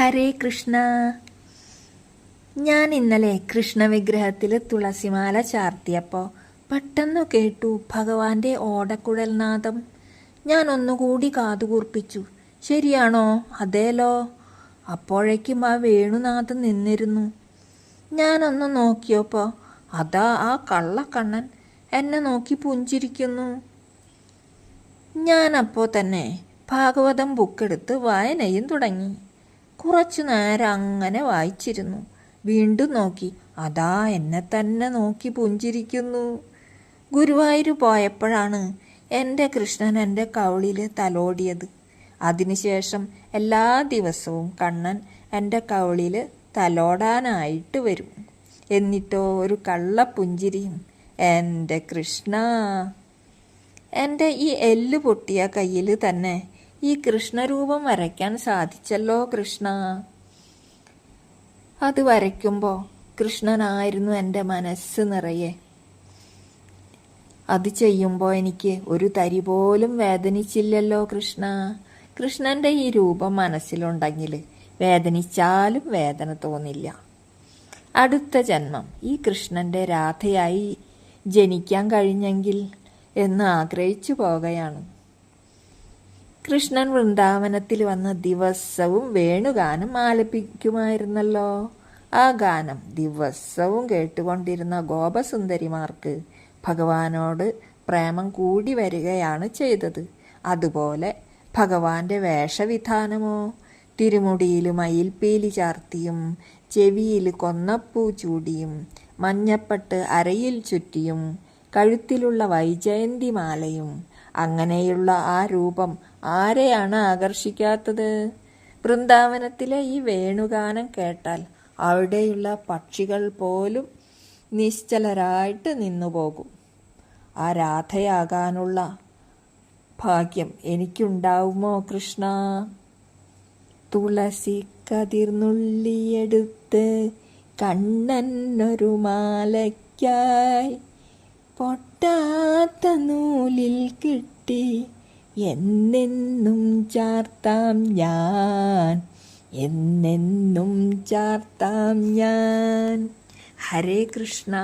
ഹരേ കൃഷ്ണ. ഞാൻ ഇന്നലെ കൃഷ്ണവിഗ്രഹത്തിൽ തുളസിമാല ചാർത്തിയപ്പോൾ പെട്ടെന്ന് കേട്ടു ഭഗവാന്റെ ഓടക്കുഴൽനാദം ഞാൻ ഒന്നുകൂടി കാതുകൂർപ്പിച്ചു. ശരിയാണോ? അതേലോ. അപ്പോഴേക്കും ആ വേണുനാഥം നിന്നിരുന്നു. ഞാനൊന്ന് നോക്കിയപ്പോൾ അതാ ആ കള്ളക്കണ്ണൻ എന്നെ നോക്കി പുഞ്ചിരിക്കുന്നു. ഞാനപ്പോൾ തന്നെ ഭാഗവതം ബുക്കെടുത്ത് വായനയും തുടങ്ങി. കുറച്ചു നേരം അങ്ങനെ വായിച്ചിരുന്നു. വീണ്ടും നോക്കി. അതാ എന്നെ തന്നെ നോക്കി പുഞ്ചിരിക്കുന്നു. ഗുരുവായൂർ പോയപ്പോഴാണ് എന്റെ കൃഷ്ണൻ എന്റെ കവിളിൽ തലോടിയത്. അതിനുശേഷം എല്ലാ ദിവസവും കണ്ണൻ എന്റെ കവിളിൽ തലോടാനായിട്ട് വരും. എന്നിട്ടോ ഒരു കള്ളപ്പുഞ്ചിരിയും. എന്റെ കൃഷ്ണ എന്റെ ഈ എല്ല് പൊട്ടിയ കയ്യിൽ തന്നെ ഈ കൃഷ്ണരൂപം വരയ്ക്കാൻ സാധിച്ചല്ലോ കൃഷ്ണ. അത് വരയ്ക്കുമ്പോൾ കൃഷ്ണനായിരുന്നു എന്റെ മനസ്സ് നിറയെ. അത് ചെയ്യുമ്പോൾ എനിക്ക് ഒരു തരി പോലും വേദനിച്ചില്ലല്ലോ കൃഷ്ണ. കൃഷ്ണന്റെ ഈ രൂപം മനസ്സിലുണ്ടെങ്കിൽ വേദനിച്ചാലും വേദന തോന്നില്ല. അടുത്ത ജന്മം ഈ കൃഷ്ണന്റെ രാധയായി ജനിക്കാൻ കഴിഞ്ഞെങ്കിൽ എന്ന് ആഗ്രഹിച്ചു പോകുകയാണ് കൃഷ്ണൻ വൃന്ദാവനത്തിൽ വന്ന ദിവസവും വേണുഗാനം ആലപിക്കുമായിരുന്നല്ലോ. ആ ഗാനം ദിവസവും കേട്ടുകൊണ്ടിരുന്ന ഗോപസുന്ദരിമാർക്ക് ഭഗവാനോട് പ്രേമം കൂടി വരികയാണ് ചെയ്തത്. അതുപോലെ ഭഗവാന്റെ വേഷവിധാനമോ തിരുമുടിയിൽ മയിൽപ്പീലി ചാർത്തിയും ചെവിയിൽ കൊന്നപ്പൂ ചൂടിയും മഞ്ഞപ്പട്ട് അരയിൽ ചുറ്റിയും കഴുത്തിലുള്ള വൈജയന്തി മാലയും അങ്ങനെയുള്ള ആ രൂപം ആരെയാണ് ആകർഷിക്കാത്തത്? വൃന്ദാവനത്തിലെ ഈ വേണുഗാനം കേട്ടാൽ അവിടെയുള്ള പക്ഷികൾ പോലും നിശ്ചലരായിട്ട് നിന്നുപോകും. ആ രാധയാകാനുള്ള ഭാഗ്യം എനിക്കുണ്ടാവുമോ കൃഷ്ണ? തുളസി കതിർന്നുള്ളിയെടുത്ത് ഒരു മാലയ്ക്കായി പൊട്ടാത്ത നൂലിൽ കിട്ടി എന്നെന്നും ചാർത്താം ഞാൻ. എന്നെന്നും ചാർത്താം ഞാൻ. ഹരേ കൃഷ്ണ.